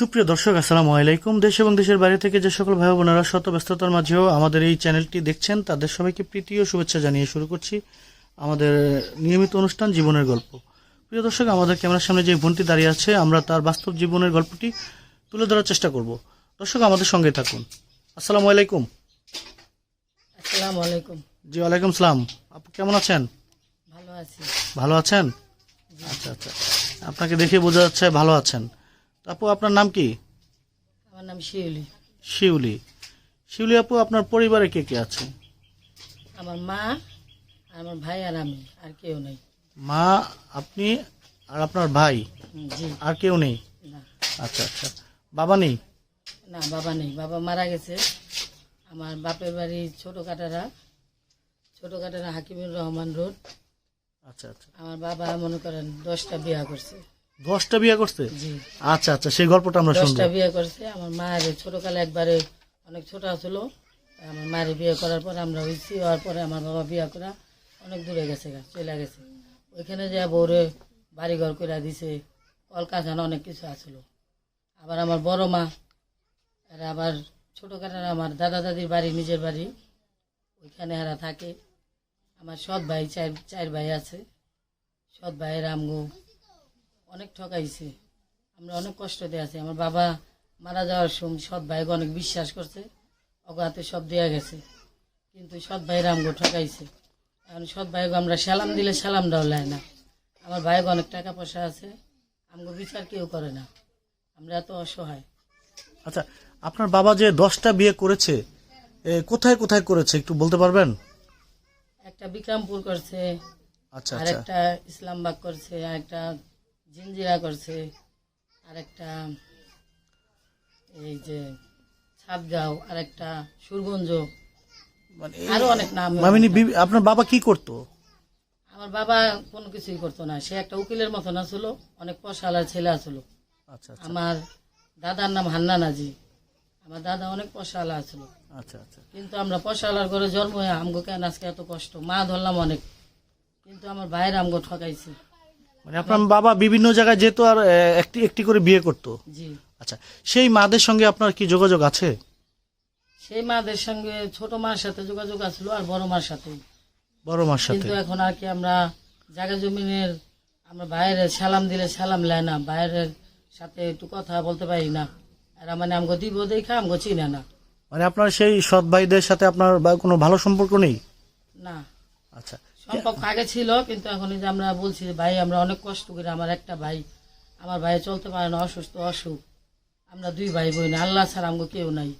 সুপ্রিয় দর্শক আসসালামু আলাইকুম। দেশ এবং দেশের বাইরে থেকে যে সকল ভাই বোনেরা শত ব্যস্ততার মাঝেও আমাদের এই চ্যানেলটি দেখছেন তাদের সবাইকে প্রীতি ও শুভেচ্ছা জানিয়ে শুরু করছি আমাদের নিয়মিত অনুষ্ঠান জীবনের গল্প। প্রিয় দর্শক আমাদের ক্যামেরার সামনে যে বোনটি দাঁড়িয়ে আছে আমরা তার বাস্তব জীবনের গল্পটি তুলে ধরার চেষ্টা করব। দর্শক আমাদের সঙ্গে থাকুন। আসসালামু আলাইকুম। আসসালামু আলাইকুম। জি ওয়ালাইকুম সালাম। আপু কেমন আছেন? ভালো আছি। ভালো আছেন? আচ্ছা আচ্ছা। আপনাকে দেখে বোঝা যাচ্ছে ভালো আছেন। আপু আপনার নাম কি? আমার নাম শিউলি। শিউলি। শিউলি আপু আপনার পরিবারে কে কে আছে? আমার মা আর আমার ভাই আর আমি আর কেউ নেই। মা আপনি আর আপনার ভাই? জি। আর কেউ নেই? না। আচ্ছা আচ্ছা। বাবা নেই? না বাবা নেই। বাবা মারা গেছে। আমার বাপের বাড়ি ছোট কাটারা ছোট কাটারা হাকিমুর রহমান রোড। আচ্ছা আচ্ছা। আমার বাবা মনে করেন দশটা বিয়া করছে। দশটা বিয়ে করছে? জি। আচ্ছা আচ্ছা সেই গল্পটা আমরা শুনব। দশটা বিয়ে করছে। আমার মায়ের ছোটকালে একবারে অনেক ছোট ছিল আমার মায়ের বিয়ে করার পর আমরা হয়েছি হওয়ার পরে আমার বাবা বিয়ে করা অনেক দূরে গেছে গা চলে গেছে। ওইখানে যা বউরে বাড়িঘর করে দিছে কলকারখানা অনেক কিছু আসলো আবার আমার বড় মা এরা আবার ছোটোখাটো আমার দাদা দাদির বাড়ি নিজের বাড়ি ওইখানে এরা থাকে। আমার সৎ ভাই চার চার ভাই আছে। সৎ ভাইয়ের আমগো অনেক ঠকাইছে আমরা অনেক কষ্ট দিয়ে আছি। আমার বাবা মারা যাওয়ার সময় সৎ ভাইকে অনেক বিশ্বাস করছে। অগাতে সব দেয়া গেছে। কিন্তু সৎ ভাইরা আমগো ঠকাইছে এখন সৎ ভাইকে আমরা সালাম দিলে সালামটাও নেয় না। আমার ভাইকে অনেক টাকা পয়সা আছে। আমগো বিচার কেউ করে না। আমরা এত অসহায়। আচ্ছা আপনার বাবা যে দশটা বিয়ে করেছে এ, কোথায় কোথায় করেছে একটু বলতে পারবেন? একটা বিক্রমপুর করছে আচ্ছা আর আচ্ছা। একটা ইসলামবাগ করছে আর একটা জিঞ্জিরা করছে। আর একটা এই যে ছাদগাঁও আর একটা সুরগঞ্জ মানে আরও অনেক নাম মামিনী বিবি- আপনার বাবা কি করতো? আমার বাবা কোনো কিছুই করতো না। সে একটা উকিলের মতন আছিল অনেক পশালার ছেলে আছিল। আচ্ছা আচ্ছা। আমার দাদার নাম হান্না নাজি আমার দাদা অনেক পশালা আছিল। আচ্ছা আচ্ছা। কিন্তু আমরা পশালার ঘরে জন্ম হয়ে আমগো কেন আজকে এত কষ্ট? মা ধরলাম অনেক। কিন্তু আমার ভাইয়ের আমগো ঠকাইছে। মানে আপনার বাবা বিভিন্ন জায়গায় যেত আর একটি একটি করে বিয়ে করতো। জি। আচ্ছা সেই মাদের সঙ্গে আপনার কি যোগাযোগ আছে? সেই মাদের সঙ্গে ছোট মার সাথে যোগাযোগ আসলো আর বড় মার সাথে বড় মার সাথে? কিন্তু এখন আর কি আমরা জায়গা জমিনের আমরা বাইরের সালাম দিলে সালাম লেয় না বাইরের সাথে একটু কথা বলতে পারি না। আর মানে আমগো দিব দেখা আমগো চিনে না। মানে আপনার সেই সৎ ভাইদের সাথে আপনার কোনো ভালো সম্পর্ক নেই? না। আচ্ছা সম্পর্ক আগে ছিল কিন্তু এখন যে আমরা বলছি যে ভাই আমরা অনেক কষ্ট করি আমার একটা ভাই আমার ভাই চলতে পারে না অসুস্থ অসুখ। আমরা দুই ভাই বোন আল্লাহ ছাড়া আমগো কেউ নাই।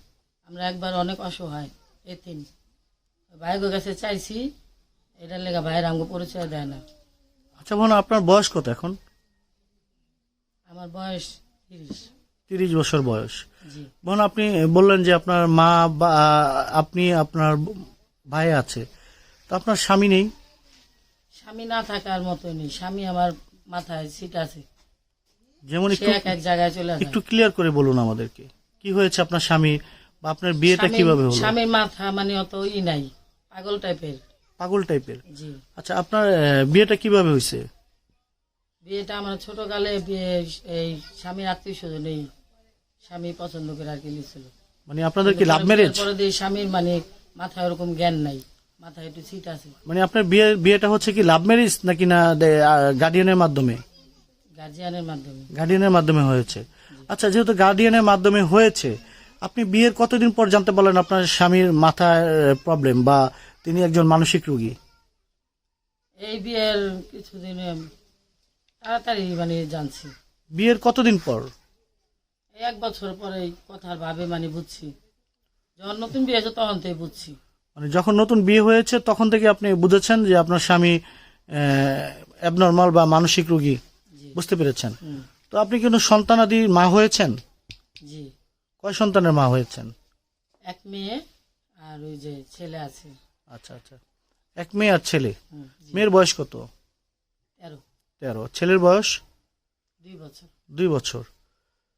আমরা একবার অনেক অসহায় এতিম। ভাইগো কাছে চাইছি এটার লেগে ভাইয়ের আমগো পরিচয় দেয় না। আচ্ছা বোন আপনার বয়স কত এখন? আমার বয়স তিরিশ। তিরিশ বছর বয়স। বোন আপনি বললেন যে আপনার মা বা আপনি আপনার ভাই আছে। তো আপনার স্বামী নেই? স্বামী না থাকার মতো নেই স্বামী আমার মাথায় সিট আছে। যেমন সে একটু এক এক জায়গায় চলে যায় একটু ক্লিয়ার করে বলুন আমাদেরকে। কি হয়েছে আপনার স্বামী বা আপনার বিয়েটা স্বামীর- কীভাবে হলো? স্বামীর মাথা মানে অত ই নাই। পাগল টাইপের পাগল টাইপের জি। আচ্ছা আপনার আহ, বিয়েটা কীভাবে হয়েছে? বিয়েটা আমার ছোটকালে বিয়ে এই স্বামীর আত্মীয় স্বজন এই স্বামী পছন্দ করে আর কি নিয়েছিল। মানে আপনাদের কি লাভ ম্যারেজ পরে দিয়ে স্বামীর মানে মাথায় ওরকম জ্ঞান নাই। মাথায় একটু আছে। মানে আপনার বিয়ে বিয়েটা হচ্ছে কি লাভ ম্যারেজ নাকি না গার্ডিয়ানের মাধ্যমে? গার্জিয়ানের মাধ্যমে। গার্ডিয়ানের মাধ্যমে হয়েছে। আচ্ছা যেহেতু গার্ডিয়ানের মাধ্যমে হয়েছে আপনি বিয়ের কতদিন পর জানতে পারলেন আপনার স্বামীর মাথায় প্রবলেম বা তিনি একজন মানসিক রোগী? এই বিয়ের কিছুদিন তাড়াতাড়ি মানে জানছি। বিয়ের কতদিন পর? এক বছর পরে কথার ভাবে মানে বুঝছি। যখন নতুন বিয়ে হয়েছে তখন থেকে বুঝছি। মানে যখন নতুন বিয়ে হয়েছে তখন থেকে আপনি বুঝেছেন যে আপনার স্বামী অ্যাবনর্মাল বা মানসিক রোগী। বুঝতে পেরেছেন? তো আপনি কিন্তু সন্তানাদির মা হয়েছেন? জি। কয় সন্তানের মা হয়েছেন? এক মেয়ে আর ওই যে ছেলে আছে। আচ্ছা আচ্ছা। এক মেয়ে আর ছেলে? মেয়ের বয়স কত? তেরো। তেরো। ছেলের বয়স? দুই বছর। দুই বছর।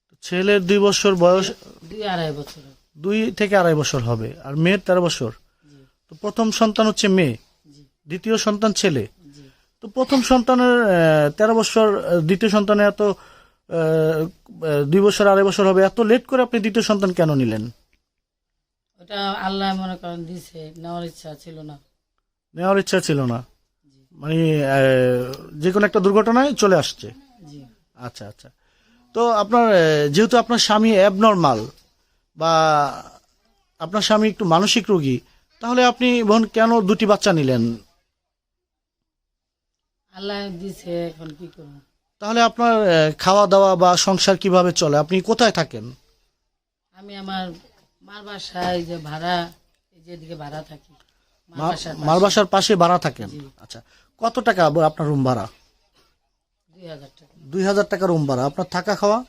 তো ছেলের দুই বছর বয়স দুই আড়াই বছর। দুই থেকে আড়াই বছর হবে। আর মেয়ের তেরো বছর? তো প্রথম সন্তান হচ্ছে মেয়ে। দ্বিতীয় সন্তান ছেলে। তো প্রথম সন্তানের তেরো বছর দ্বিতীয় সন্তানের এত দুই বছর আড়াই বছর হবে এত লেট করে আপনি দ্বিতীয় সন্তান কেন নিলেন? ওটা আল্লাহ মনে করেন দিছে নেওয়ার ইচ্ছা ছিল না। নেওয়ার ইচ্ছা ছিল না। মানে যে কোনো একটা দুর্ঘটনায় চলে আসছে। জি। আচ্ছা আচ্ছা। তো আপনার যেহেতু আপনার স্বামী অ্যাবনর্মাল বা আপনার স্বামী একটু মানসিক রোগী তাহলে আপনি বোন কেন দুটি বাচ্চা নিলেন? আল্লাহ দিছে এখন কি করব? তাহলে আপনার আহ, খাওয়া দাওয়া বা সংসার কীভাবে চলে? আপনি কোথায় থাকেন? আমি আমার মার বাসায় যে ভাড়া এই যে এদিকে ভাড়া থাকি। মার মা- বাসার পাশে। ভাড়া থাকেন? আচ্ছা কত টাকা আবার আপনার রুম ভাড়া? দুই হাজার টাকা। দুই হাজার টাকা রুম ভাড়া। আপনার থাকা খাওয়া?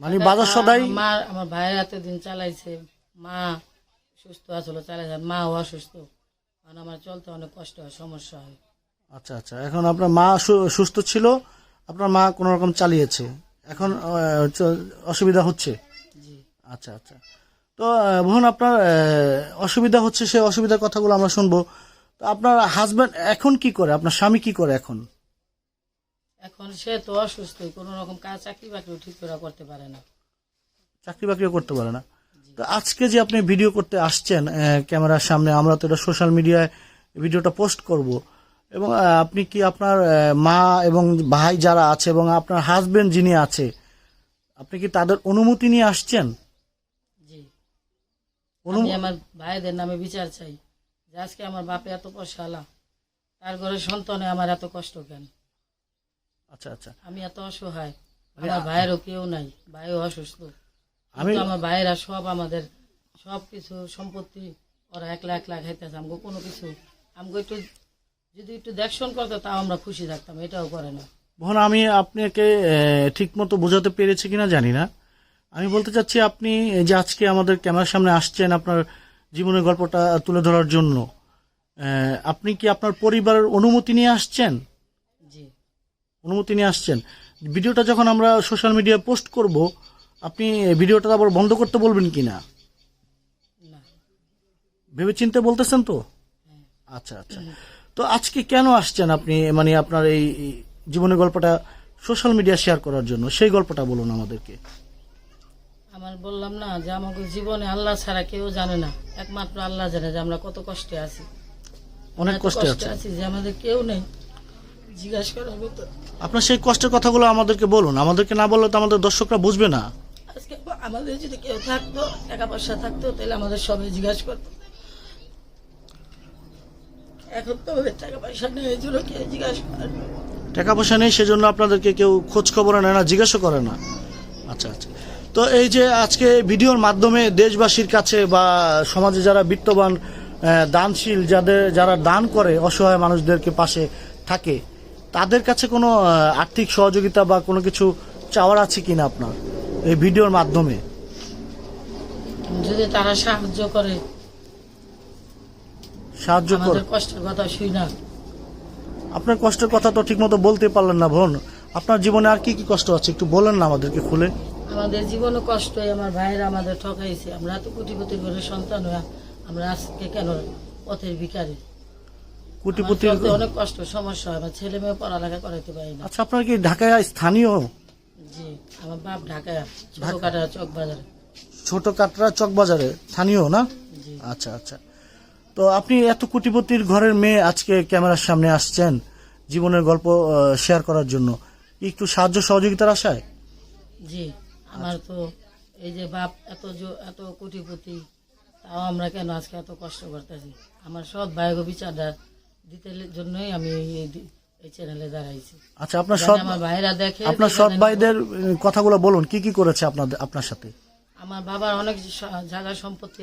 মানে বাজার সদাই? আমার মা আমার ভাইয়ের হাতে দিন চালাইছে। মা সুস্থ আসলে চালাইছে আর মাও অসুস্থ কারণ আমার চলতে অনেক কষ্ট হয় সমস্যা হয়। আচ্ছা আচ্ছা এখন আপনার মা সুস্থ ছিল আপনার মা কোনো রকম চালিয়েছে। এখন অসুবিধা হচ্ছে? জি। আচ্ছা আচ্ছা। তো বোন আপনার অসুবিধা হচ্ছে সেই অসুবিধার কথাগুলো আমরা শুনব। তো আপনার হাজব্যান্ড এখন কি করে? আপনার স্বামী কি করে এখন? এখন সে তো অসুস্থ কোনো রকম কাজ চাকরি বাকরিও ঠিক করে করতে পারে না। চাকরি বাকরিও করতে পারে না। তো আজকে যে আপনি ভিডিও করতে আসছেন ক্যামেরার সামনে আমরা তো এটা সোশ্যাল মিডিয়ায় ভিডিওটা পোস্ট করব। এবং আপনি কি আপনার মা এবং ভাই যারা আছে এবং আপনার হাজবেন্ড যিনি আছে আপনি কি তাদের অনুমতি নিয়ে আসছেন? আমি আমার ভাইদের নামে বিচার চাই যে আজকে আমার বাপে এত পয়সালা তার ঘরে সন্তানে আমার এত কষ্ট কেন? আচ্ছা আচ্ছা। আমি এত অসহায় আমার ভাইয়েরও কেউ নাই ভাইও অসুস্থ। আমি কিন্তু আমার ভাইয়েরা সব আমাদের সব কিছু সম্পত্তি ওরা এক লাখ লাখ খাইতেছে আমাকে কোনো কিছু। আমাকে একটু যদি একটু দেখশন করতো তাও আমরা খুশি থাকতাম এটাও করে না। বোন আমি আপনাকে ঠিক মতো বোঝাতে পেরেছি কিনা জানি না। আমি বলতে চাচ্ছি আপনি যে আজকে আমাদের ক্যামেরার সামনে আসছেন আপনার জীবনের গল্পটা তুলে ধরার জন্য আপনি কি আপনার পরিবারের অনুমতি নিয়ে আসছেন? জি। অনুমতি নিয়ে আসছেন। ভিডিওটা যখন আমরা সোশ্যাল মিডিয়ায় পোস্ট করব আপনি ভিডিওটা আবার বন্ধ করতে বলবেন কি না। ভেবে চিন্তে বলতেছেন তো? আচ্ছা আচ্ছা। তো আজকে কেন আসছেন আপনি? মানে আপনার এই জীবনের গল্পটা সোশ্যাল মিডিয়া শেয়ার করার জন্য সেই গল্পটা বলুন আমাদেরকে। আমার বললাম না যে আমাকে জীবনে আল্লাহ ছাড়া কেউ জানে না। একমাত্র আল্লাহ জানে যে আমরা কত কষ্টে আছি। অনেক কষ্টে আছে যে আমাদের কেউ নেই। জিজ্ঞাসা করার মতো। আপনার সেই কষ্টের কথাগুলো আমাদেরকে বলুন। আমাদেরকে না বললে তো আমাদের দর্শকরা বুঝবে না। আমাদের যদি কেউ থাকতো টাকা পয়সা থাকতো, তাহলে আমাদের সবাই জিজ্ঞাসা করতো। এখন তো টাকা পয়সা নেই, এই কেউ জিজ্ঞাসা। টাকা পয়সা নেই, সেজন্য আপনাদেরকে কেউ খোঁজ খবর নেয় না জিজ্ঞাসা করে না। আচ্ছা আচ্ছা। তো এই যে আজকে ভিডিওর মাধ্যমে দেশবাসীর কাছে বা সমাজে যারা বিত্তবান দানশীল, যাদের, যারা দান করে অসহায় মানুষদেরকে পাশে থাকে, তাদের কাছে কোনো আর্থিক সহযোগিতা বা কোনো কিছু চাওয়ার আছে কিনা আপনার? এই ভিডিওর মাধ্যমে। যদি তারা সাহায্য করে সাহায্য করে। আমাদের কষ্টের কথা শুই না। আপনার কষ্টের কথা তো ঠিকমতো বলতে পারলেন না বোন। আপনার জীবনে আর কি কি কষ্ট আছে একটু বলেন না আমাদেরকে খুলে। আমাদের জীবনে কষ্ট আমার ভাইয়েরা আমাদের ঠকাইছে। আমরা এত কোটিপতি করে সন্তান হয়ে আমরা আজকে কেন পথের আমার কুটিপুতি অনেক কষ্ট সমস্যা হয়। আমার ছেলে মেয়ে পড়ালেখা করাইতে পারি না। আচ্ছা আপনার কি ঢাকায় স্থানীয় জি আমার বাপ ছোট কাটা চক বাজারে। ছোট কাটরা চকবাজারে স্থানীয় না? জি। আচ্ছা আচ্ছা। তো আপনি এত কোটিপতির ঘরের মেয়ে আজকে ক্যামেরার সামনে আসছেন জীবনের গল্প শেয়ার করার জন্য। একটু সাহায্য সহযোগিতার আশায়? জি আমার তো এই যে বাপ এত এত কোটিপতি তাও আমরা কেন আজকে এত কষ্ট করতেছি? আমার সৎ ভাইগো বিচারটা দিতে জন্যই আমি এই এই চ্যানেলে দাঁড়াইছি। আচ্ছা আপনার সৎ আমার ভাইরা দেখে আপনার সৎ ভাইদের কথাগুলো বলুন কি কি করেছে আপনাদের আপনার সাথে? আমার বাবার অনেক জায়গা সম্পত্তি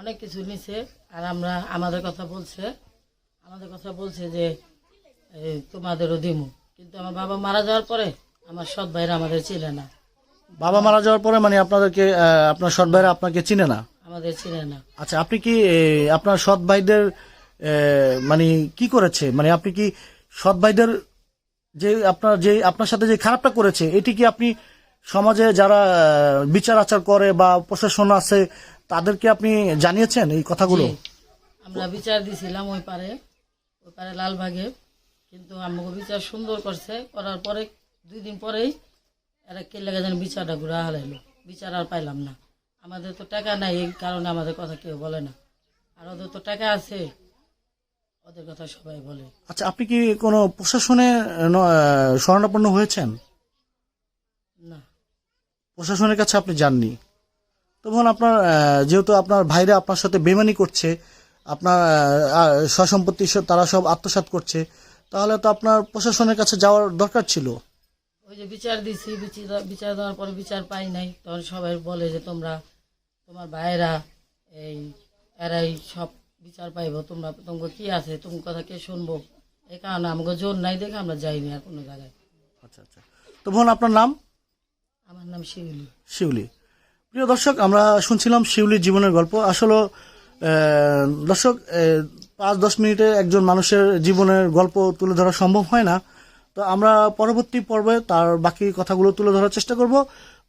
অনেক কিছু নিছে আর আমরা আমাদের কথা বলছে আমাদের কথা বলছে যে তোমাদেরও দিমু। কিন্তু আমার বাবা মারা যাওয়ার পরে আমার সৎ ভাইরা আমাদের ছিল না। বাবা মারা যাওয়ার পরে মানে আপনাদেরকে আপনার সৎ ভাইরা আপনাকে চিনে না? আমাদের ছিল না। আচ্ছা আপনি কি আপনার সৎ ভাইদের মানে কি করেছে? মানে আপনি কি সৎ ভাইদের যে আপনার যে, আপনার সাথে যে খারাপটা করেছে, এটি কি আপনি সমাজে যারা বিচার আচার করে বা প্রশাসন আছে, তাদেরকে আপনি জানিয়েছেন এই কথাগুলো? আমরা বিচার দিছিলাম ওই পারে ওই পারে লালবাগে। কিন্তু আমাকে বিচার সুন্দর করছে, করার পরে দুই দিন পরেই এরা কে লেগে যেন বিচারটা ঘুরে হারাইলো। বিচার আর পাইলাম না। আমাদের তো টাকা নাই, এই কারণে আমাদের কথা কেউ বলে না। আর ওদের তো টাকা আছে ওদের কথা সবাই বলে। আচ্ছা আপনি কি কোনো প্রশাসনে শরণাপন্ন হয়েছেন? না। প্রশাসনের কাছে আপনি যাননি। তখন আপনার যেহেতু আপনার ভাইরা আপনার সাথে বেমানি করছে আপনার সসম্পত্তি তারা সব আত্মসাৎ করছে তাহলে তো আপনার প্রশাসনের কাছে যাওয়ার দরকার ছিল। ওই যে বিচার দিছি বিচার বিচার দেওয়ার পরে বিচার পাই নাই তখন সবাই বলে যে তোমরা তোমার ভাইয়েরা এই এরাই সব বিচার পাইব তোমরা তোমাকে কি আছে তোমার কথা কে শুনব? এই কারণে আমাকে জোর নাই দেখে আমরা যাইনি আর কোনো জায়গায়। আচ্ছা আচ্ছা। তো বোন আপনার নাম? আমার নাম শিউলি। শিউলি। প্রিয় দর্শক আমরা শুনছিলাম শিউলির জীবনের গল্প। আসলে দর্শক পাঁচ দশ মিনিটে একজন মানুষের জীবনের গল্প তুলে ধরা সম্ভব হয় না। তো আমরা পরবর্তী পর্বে তার বাকি কথাগুলো তুলে ধরার চেষ্টা করব।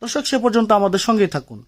দর্শক সে পর্যন্ত আমাদের সঙ্গেই থাকুন।